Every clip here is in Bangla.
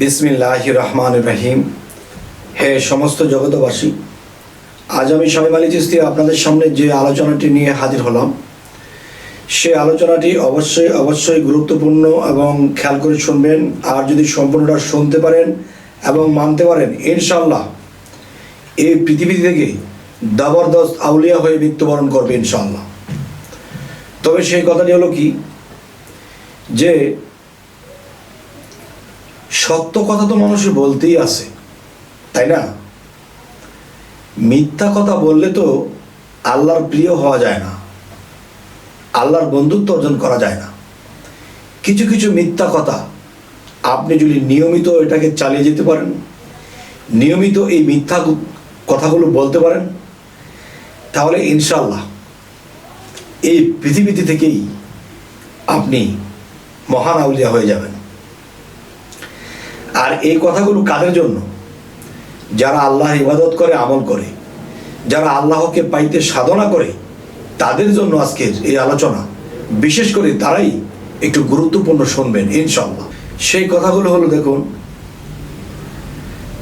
বিসমিল্লাহ রহমান রহিম হে সমস্ত জগতবাসী আজ আমি স্বামী আলী চিস্তি আপনাদের সামনে যে আলোচনাটি নিয়ে হাজির হলাম, সে আলোচনাটি অবশ্যই অবশ্যই গুরুত্বপূর্ণ এবং খেয়াল করে শুনবেন, আর যদি সম্পূর্ণটা শুনতে পারেন এবং মানতে পারেন ইনশাল্লাহ এই পৃথিবী থেকে জবরদস্ত আউলিয়া হয়ে মৃত্যুবরণ করবে ইনশাল্লাহ তবে সেই কথাটি হলো কি? যে সত্য কথা তো মানুষের বলতেই আছে, তাই না? মিথ্যা কথা বললে তো আল্লাহর প্রিয় হওয়া যায় না, আল্লাহর বন্ধুত্ব অর্জন করা যায় না। কিছু কিছু মিথ্যা কথা আপনি যদি নিয়মিত এটাকে চালিয়ে যেতে পারেন, নিয়মিত এই মিথ্যা কথাগুলো বলতে পারেন, তাহলে ইনশাল্লাহ এই পৃথিবীতে থেকেই আপনি মহান আউলিয়া হয়ে যাবেন। আর এই কথাগুলো কাদের জন্য? যারা আল্লাহ ইবাদত করে, আমল করে, যারা আল্লাহকে পাইতে সাধনা করে, তাদের জন্য আজকের এই আলোচনা, বিশেষ করে তারাই একটু গুরুত্বপূর্ণ শুনবেন ইনশাল্লাহ সেই কথাগুলো হলো, দেখুন,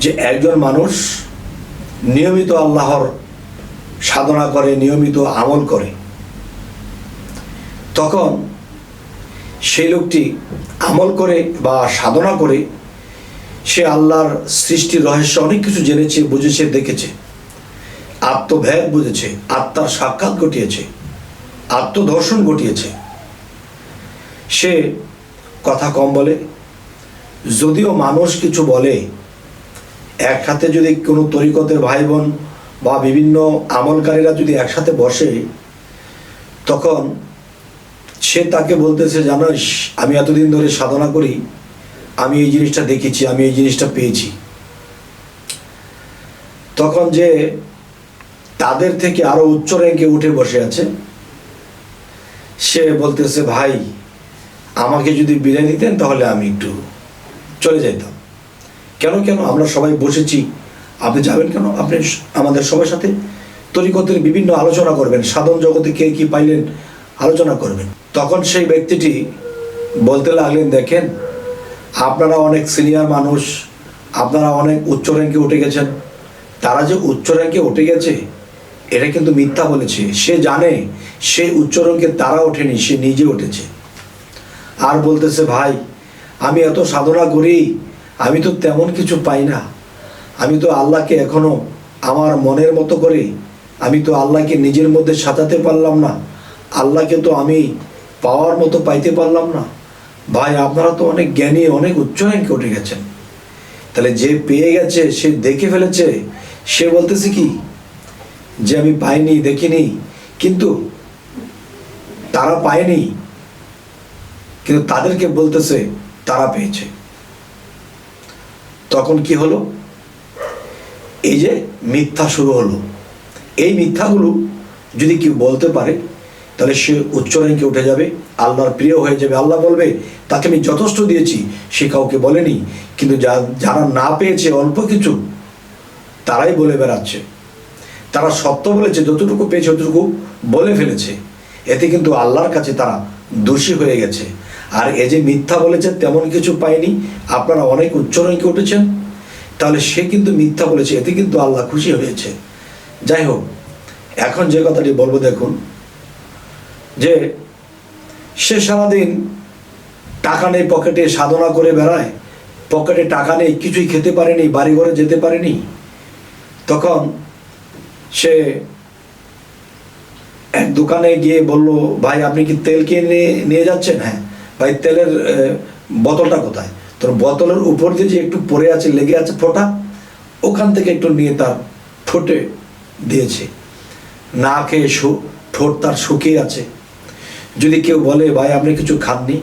যে একজন মানুষ নিয়মিত আল্লাহর সাধনা করে, নিয়মিত আমল করে, তখন সেই লোকটি আমল করে বা সাধনা করে সে আল্লাহর সৃষ্টির রহস্য অনেক কিছু জেনেছে, বুঝেছে, দেখেছে। আত্মভেদ বুঝেছে, আত্মার সাক্ষাৎ ঘটিয়েছে, আত্মদর্শন ঘটিয়েছে। সে কথা কম বলে, যদিও মানুষ কিছু বলে, এক হাতে যদি কোনো তরিকতের ভাই বোন বা বিভিন্ন আমলকারীরা যদি একসাথে বসে, তখন সে তাকে বলতেছে, জানাস, আমি এতদিন ধরে সাধনা করি আমি এই জিনিসটা দেখেছি, আমি এই জিনিসটা পেয়েছি। তখন যে তাদের থেকে আরও উচ্চ র্যাঙ্কে উঠে বসে আছে, সে বলতেছে, ভাই, আমাকে যদি বিদায় দিতেন তাহলে আমি একটু চলে যাইতাম। কেন কেন? আমরা সবাই বসেছি। আপনি যাবেন কেন? আপনি আমাদের সবার সাথে তরিকতের বিভিন্ন আলোচনা করবেন। সাধন জগতে কে কি পাইলেন আলোচনা করবেন। তখন সেই ব্যক্তিটি বলতে লাগলেন, দেখেন আপনারা অনেক সিনিয়র মানুষ, আপনারা অনেক উচ্চ র্যাঙ্কে উঠে গেছেন। তারা যে উচ্চ র্যাঙ্কে উঠে গেছে, এটা কিন্তু মিথ্যা বলেছে। সে জানে, সে উচ্চ র্যাঙ্কে তারা ওঠেনি, সে নিজে উঠেছে। আর বলতেছে, ভাই, আমি এত সাধনা করি, আমি তো তেমন কিছু পাই না। আমি তো আল্লাহকে এখনও আমার মনের মতো করে, আমি তো আল্লাহকে নিজের মধ্যে সাজাতে পারলাম না। আল্লাহকে তো আমি পাওয়ার মতো পাইতে পারলাম না। ভাই, আপনারা তো অনেক জ্ঞানী, অনেক উচ্চ র্যাঙ্কে উঠে গেছেন। তাহলে যে পেয়ে গেছে, সে দেখে ফেলেছে, সে বলতেছে কি? যে আমি পাইনি, দেখিনি। কিন্তু তারা পায়নি, কিন্তু তাদেরকে বলতেছে, তারা পেয়েছে। তখন কি হলো? এই যে মিথ্যা শুরু হলো। এই মিথ্যাগুলো যদি কেউ বলতে পারে তাহলে সে উচ্চ র্যাঙ্কে উঠে যাবে, আল্লাহর প্রিয় হয়ে যাবে। আল্লাহ বলবে, তাকে আমি যথেষ্ট দিয়েছি, সে কাউকে বলেনি। কিন্তু যা- যারা না পেয়েছে অল্প কিছু, তারাই বলে বেড়াচ্ছে। তারা সত্য বলেছে, যতটুকু পেয়েছে ততটুকু বলে ফেলেছে। এতে কিন্তু আল্লাহর কাছে তারা দোষী হয়ে গেছে। আর এ যে মিথ্যা বলেছে, তেমন কিছু পায়নি। আপনারা অনেক উচ্চ র্যাঙ্কে উঠেছেন। তাহলে সে কিন্তু মিথ্যা বলেছে, এতে কিন্তু আল্লাহ খুশি হয়েছে। যাই হোক, এখন যে কথাটি বলব দেখুন যে সে সারাদিন টাকা নেই, পকেটে সাধনা করে বেড়ায়, পকেটে টাকা নেই, কিছুই খেতে পারেনি বাড়ি ঘরে যেতে পারেনি, তখন সে এক দোকানে গিয়ে বলল, ভাই, আপনি কি তেল কিনে নিয়ে যাচ্ছেন? হ্যাঁ। ভাই, তেলের বোতলটা কোথায়? তোর বোতলের উপর দিয়ে যে একটু পড়ে আছে, লেগে আছে ফোঁটা, ওখান থেকে একটু নিয়ে তার ঠোঁটে দিয়েছে। না খেয়ে ঠোঁট তার শুকিয়ে আছে। যদি কেউ বলে, ভাই, আপনি কিছু খাননি?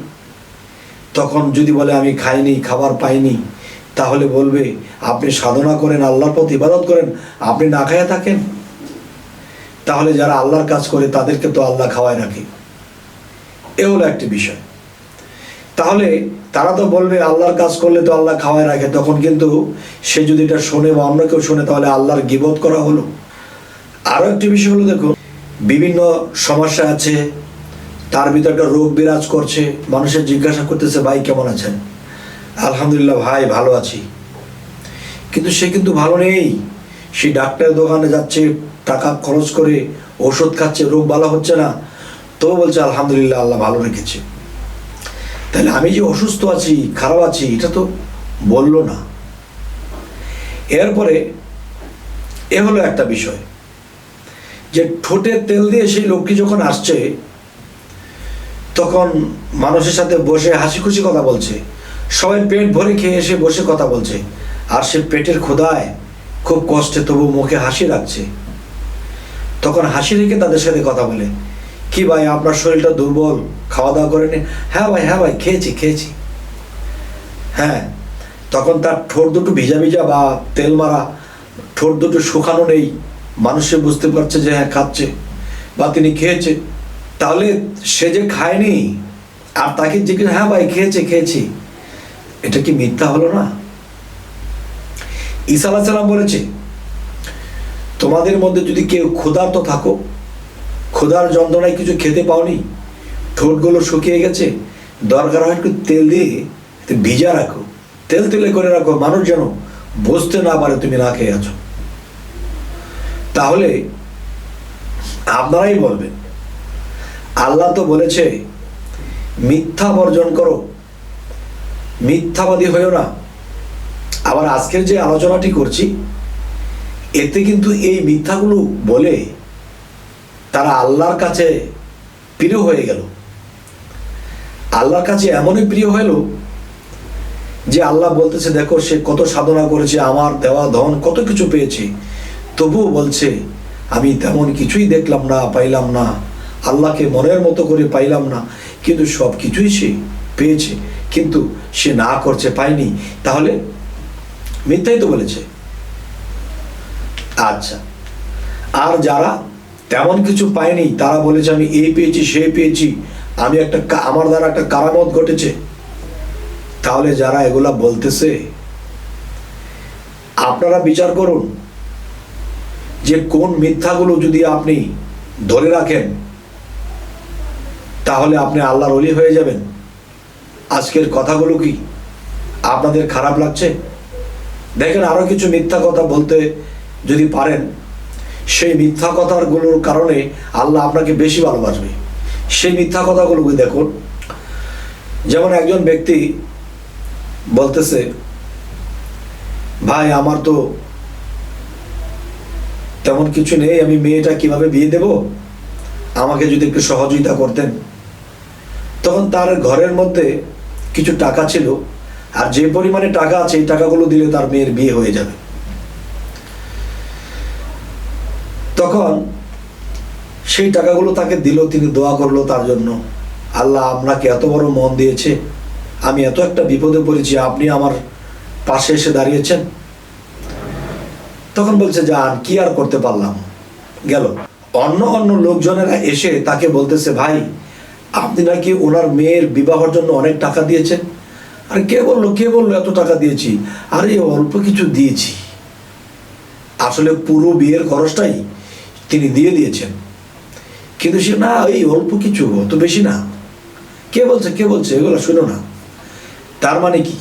তখন যদি বলে, আমি খাইনি, খাবার পাইনি, তাহলে বলবে, আপনি সাধনা করেন, আল্লাহর পথ ইবাদত করেন, আপনি না খাইয়া থাকেন? তাহলে যারা আল্লাহর কাজ করে, তাদেরকে তো আল্লাহ খাওয়ায় রাখে। এ হলো একটি বিষয়। তাহলে তারা তো বলবে, আল্লাহর কাজ করলে তো আল্লাহ খাওয়ায় রাখে। তখন কিন্তু সে যদি এটা শোনে বা অন্য কেউ শোনে, তাহলে আল্লাহর গিবত করা হলো। আরও একটি বিষয় হলো, দেখুন, বিভিন্ন সমস্যা আছে তার ভিতরে একটা রোগ বিরাজ করছে, মানুষের জিজ্ঞাসা করতেছে, ভাই, কেমন আছেন? আলহামদুলিল্লাহ, ভাই, ভালো আছি। কিন্তু সে কিন্তু ভালো নেই। সে ডাক্তারের দোকানে যাচ্ছে, টাকা খরচ করে ওষুধ খাচ্ছে, রোগ ভালো হচ্ছে না। তো বলছে, আলহামদুলিল্লাহ, আল্লাহ ভালো রেখেছে। তাহলে আমি যে অসুস্থ আছি, খারাপ আছি, এটা তো বলল না। এরপরে এ হলো একটা বিষয়, যে ঠোঁটে তেল দিয়ে সেই লোকটি যখন আসছে তখন মানুষের সাথে বসে হাসি খুশি কথা বলছে। সবাই পেট ভরে খেয়ে এসে বসে কথা বলছে। আর সে পেটের ক্ষুধায় খুব কষ্টে তবু মুখে হাসি রাখছে। তখন হাসি রেখে তাদের সাথে কথা বলে, কি ভাই, আপনার শরীরটা দুর্বল খাওয়া দাওয়া করেনি হ্যাঁ ভাই হ্যাঁ ভাই, খেয়েছি খেয়েছি। হ্যাঁ? তখন তার ঠোঁট দুটো ভিজা ভিজা বা তেল মারা, ঠোঁট দুটো শুকানো নেই। মানুষে বুঝতে পারছে যে হ্যাঁ খাচ্ছে বা তিনি খেয়েছে। তাহলে সে যে খায়নি, আর তাকে জিজ্ঞেস হ্যাঁ ভাই, খেয়েছে, খেয়েছি। এটা কি মিথ্যা হলো না? ঈসা সাল্লাম বলেছে, তোমাদের মধ্যে যদি কেউ ক্ষুধার্ত থাকো, ক্ষুধার যন্ত্রণায় কিছু খেতে পাওনি, ঠোঁটগুলো শুকিয়ে গেছে, দরকার হয় একটু তেল দিয়ে ভিজা রাখো। তেল তেলে করে রাখো, মানুষ যেন বুঝতে না পারে তুমি না খেয়ে আছো। তাহলে আপনারাই বলবেন আল্লাহ তো বলেছে, মিথ্যা বর্জন করো, মিথ্যাবাদী হয়েও না। আবার আজকের যে আলোচনাটি করছি, এতে কিন্তু এই মিথ্যাগুলো বলে তারা আল্লাহর কাছে প্রিয় হয়ে গেল। আল্লাহর কাছে এমনই প্রিয় হইল যে আল্লাহ বলতেছে, দেখো, সে কত সাধনা করেছে, আমার দেওয়া ধন কত কিছু পেয়েছে। তবুও বলছে, আমি তেমন কিছুই দেখলাম না, পাইলাম না। আল্লাহকে মনের মতো করে পাইলাম না। কিন্তু সব কিছুই সে পেয়েছে। কিন্তু সে না করছে, পায়নি। তাহলে মিথ্যাই তো বলেছে। আচ্ছা। আর যারা তেমন কিছু পায়নি, তারা বলেছে, আমি এই পেয়েছি, সে পেয়েছি। আমি একটা আমার দ্বারা একটা কারামত ঘটেছে। তাহলে যারা এগুলা বলতেছে, আপনারা বিচার করুন যে কোন মিথ্যাগুলো যদি আপনি ধরে রাখেন তাহলে আপনি আল্লাহর অলি হয়ে যাবেন। আজকের কথাগুলো কি আপনাদের খারাপ লাগছে? দেখেন আরও কিছু মিথ্যা কথা বলতে যদি পারেন, সেই মিথ্যা কথাগুলোর কারণে আল্লাহ আপনাকে বেশি ভালোবাসবে। সেই মিথ্যা কথাগুলোকে দেখুন। যেমন একজন ব্যক্তি বলতেছে, ভাই, আমার তো তেমন কিছু নেই, আমি মেয়েটা কীভাবে বিয়ে দেব? আমাকে যদি একটু সহযোগিতা করতেন। তখন তার ঘরের মধ্যে কিছু টাকা ছিল, আর যে পরিমাণে টাকা আছে, এই টাকাগুলো দিলে তার মেয়ের বিয়ে হয়ে যাবে। তখন সেই টাকাগুলো তাকে দিল, তিনি দোয়া করল তার জন্য, আল্লাহ, আপনাকে এত বড় মন দিয়েছে, আমি এত একটা বিপদে পড়েছি, আপনি আমার পাশে এসে দাঁড়িয়েছেন? তখন বলছে যান কি আর করতে পারলাম? গেল। অন্য অন্য লোকজনেরা এসে তাকে বলতেছে, ভাই আপনি নাকি ওনার মেয়ের বিবাহের জন্য অনেক টাকা দিয়েছেন? আর কে বলল কে বলল এত টাকা দিয়েছি? আরে অল্প কিছু দিয়েছি। আসলে পুরো বিয়ের খরচটাই তিনি দিয়ে দিয়েছেন। কিন্তু সে, না, এই অল্প কিছু, অত বেশি না। কে বলছে কে বলছে, এগুলো শুনো না। তার মানে কি?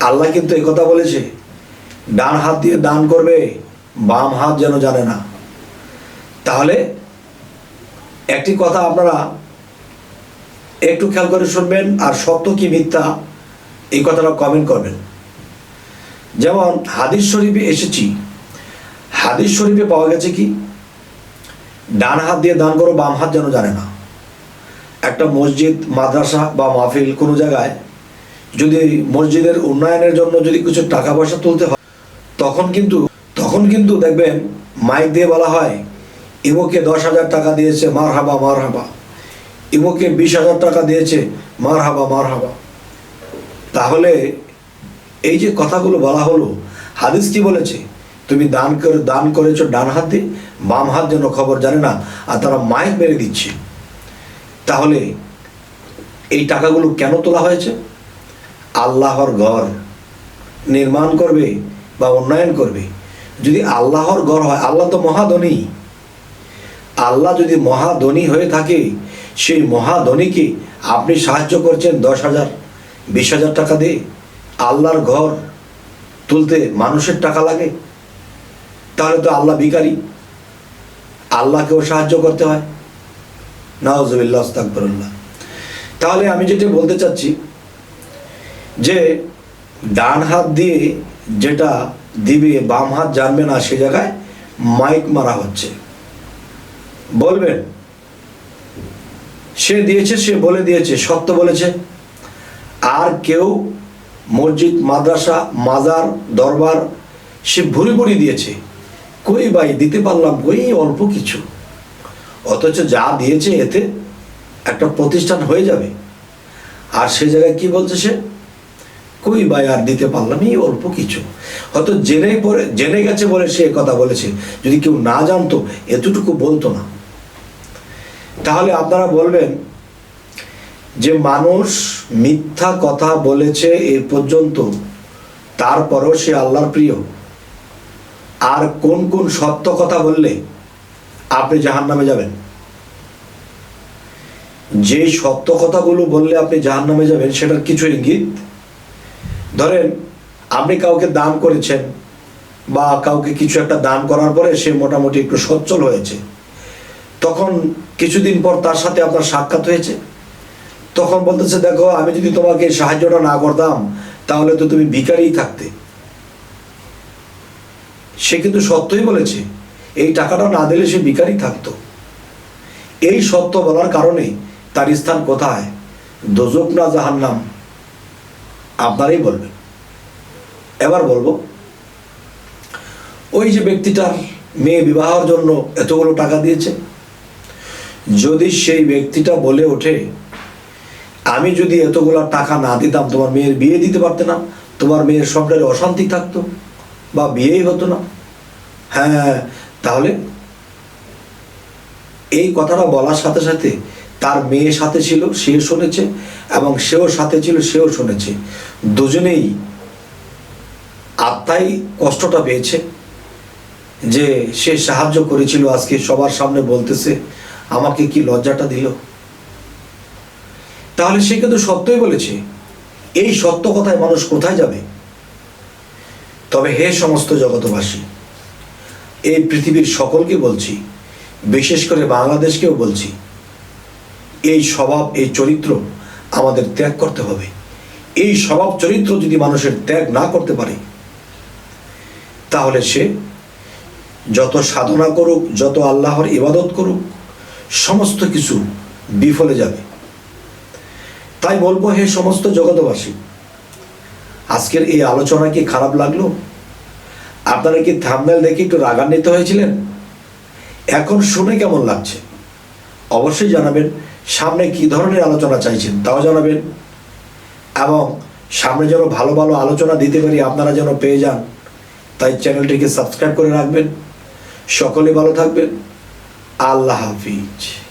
আল্লাহ কিন্তু কথা বলেছে, ডান হাত দিয়ে দান করবে, বাম হাত যেন জানে না। তাহলে একটি কথা আপনারা একটু খেয়াল করে শুনবেন আর সত্য কি মিথ্যা, এই কথাটা কমেন্ট করবেন। যেমন হাদিস শরীফে এসেছি। হাদিস শরীফে পাওয়া গেছে কি? ডান হাত দিয়ে দান করো, বাম হাত যেন জানে না। একটা মসজিদ, মাদ্রাসা বা মাহফিল কোনো জায়গায় যদি মসজিদের উন্নয়নের জন্য যদি কিছু টাকা পয়সা তুলতে হয়, তখন কিন্তু তখন কিন্তু দেখবেন মাইক দিয়ে বলা হয় ইমোকে দশ হাজার টাকা দিয়েছে মার হাবা মার হাবা ইমোকে বিশ হাজার টাকা দিয়েছে মার হাবা মার হাবা তাহলে এই যে কথাগুলো বলা হলো, হাদিস কি বলেছে? তুমি দান করে, দান করেছ ডান হাত, বাম হাত যেন খবর জানে না, আর তারা মাইক মেরে দিচ্ছে। তাহলে এই টাকাগুলো কেন তোলা হয়েছে? আল্লাহর ঘর নির্মাণ করবে বা উন্নয়ন করবে। যদি আল্লাহর ঘর হয়, আল্লাহ তো মহাধনী। আল্লাহ যদি মহাধনী হয়ে থাকে, সেই মহাধনীকে আপনি সাহায্য করছেন দশ হাজার, বিশ হাজার টাকা দিয়ে। আল্লাহর ঘর তুলতে মানুষের টাকা লাগে, তাহলে তো আল্লাহ ভিখারি। আল্লাহকেও সাহায্য করতে হয়। নাওজবিল্লাহ আস্তাকবরুল্লাহ তাহলে আমি যেটা বলতে চাচ্ছি যে, ডান হাত দিয়ে যেটা দিবে, বাম হাত জানবে না, সে জায়গায় মাইক মারা হচ্ছে। বলবেন সে দিয়েছে, সে বলে দিয়েছে, সত্য বলেছে। আর কেউ মসজিদ, মাদ্রাসা, মাজার, দরবার, সে ভুরি ভুরি দিয়েছে। কই ভাই, দিতে পারলাম, কই অল্প কিছু? অথচ যা দিয়েছে, এতে একটা প্রতিষ্ঠান হয়ে যাবে। আর সে জায়গায় কি বলছে সে? কই ভাই, আর দিতে পারলাম এই অল্প কিছু। হয়তো জেনে পরে জেনে গেছে বলে সে কথা বলেছে। যদি কেউ না জানতো, এতটুকু বলতো না। তাহলে আপনারা বলবেন যে মানুষ মিথ্যা কথা বলেছে এ পর্যন্ত, তারপরও সে আল্লাহর প্রিয়। আর কোন কোন সত্য কথা বললে আপনি জাহান নামে যাবেন? যে সত্য কথাগুলো বললে আপনি জাহান নামে যাবেন, সেটার কিছু ইঙ্গিত? ধরেন, আপনি কাউকে দান করেছেন বা কাউকে কিছু একটা দান করার পরে সে মোটামুটি একটু সচ্ছল হয়েছে। তখন কিছুদিন পর তার সাথে আপনার সাক্ষাৎ হয়েছে। তখন বলতেছে, দেখো, আমি যদি তোমাকে সাহায্যটা না করতাম, তাহলে তো তুমি ভিকারিই থাকতে। সে কিন্তু সত্যই বলেছে, এই টাকাটা না দিলে সে ভিকারি থাকতো। এই সত্য বলার কারণে তার স্থান কোথায়? দোজক না জাহান্নাম? আপনারাই বলবেন। এবার বলব, ওই যে ব্যক্তিটার মেয়ে বিবাহের জন্য এতগুলো টাকা দিয়েছে যদি সেই ব্যক্তিটা বলে ওঠে, আমি যদি এতগুলো টাকা না দিতাম, তোমার মেয়ের বিয়ে দিতে পারতে না, তোমার মেয়ের সংসারে অশান্তি থাকতো বা বিয়েই হতো না। হ্যাঁ তাহলে এই কথাটা বলার সাথে সাথে তার মেয়ে সাথে ছিল সে শুনেছে এবং সেও সাথে ছিল, সেও শুনেছে। দুজনেই আত্মাই কষ্টটা পেয়েছে যে সে সাহায্য করেছিল, আজকে সবার সামনে বলতেছে আমাকে কি লজ্জাটা দিল? তাহলে সে কিন্তু সত্যই বলেছে, এই সত্য কথায় মানুষ কোথায় যাবে? তবে হে সমস্ত জগতবাসী এই পৃথিবীর সকলকে বলছি, বিশেষ করে বাংলাদেশকেও বলছি, এই স্বভাব, এই চরিত্র আমাদের ত্যাগ করতে হবে। এই স্বভাব, চরিত্র যদি মানুষের ত্যাগ না করতে পারে, তাহলে সে যত সাধনা করুক, যত আল্লাহর ইবাদত করুক সমস্ত কিছু বিফলে যাবে। তাই বলব, হে সমস্ত জগতবাসী আজকের এই আলোচনা কি খারাপ লাগল? আপনারা কি থামনেল দেখে একটু রাগান্বিত হয়েছিলেন? এখন শুনে কেমন লাগছে? অবশ্যই জানাবেন, সামনে কি ধরনের আলোচনা চাইছেন তাও জানাবেন। এবং সামনে যেন ভালো ভালো আলোচনা দিতে পারি আপনারা যেন পেয়ে যান, তাই চ্যানেলটিকে সাবস্ক্রাইব করে রাখবেন। সকলে ভালো থাকবেন। আল্লাহ হাফিজ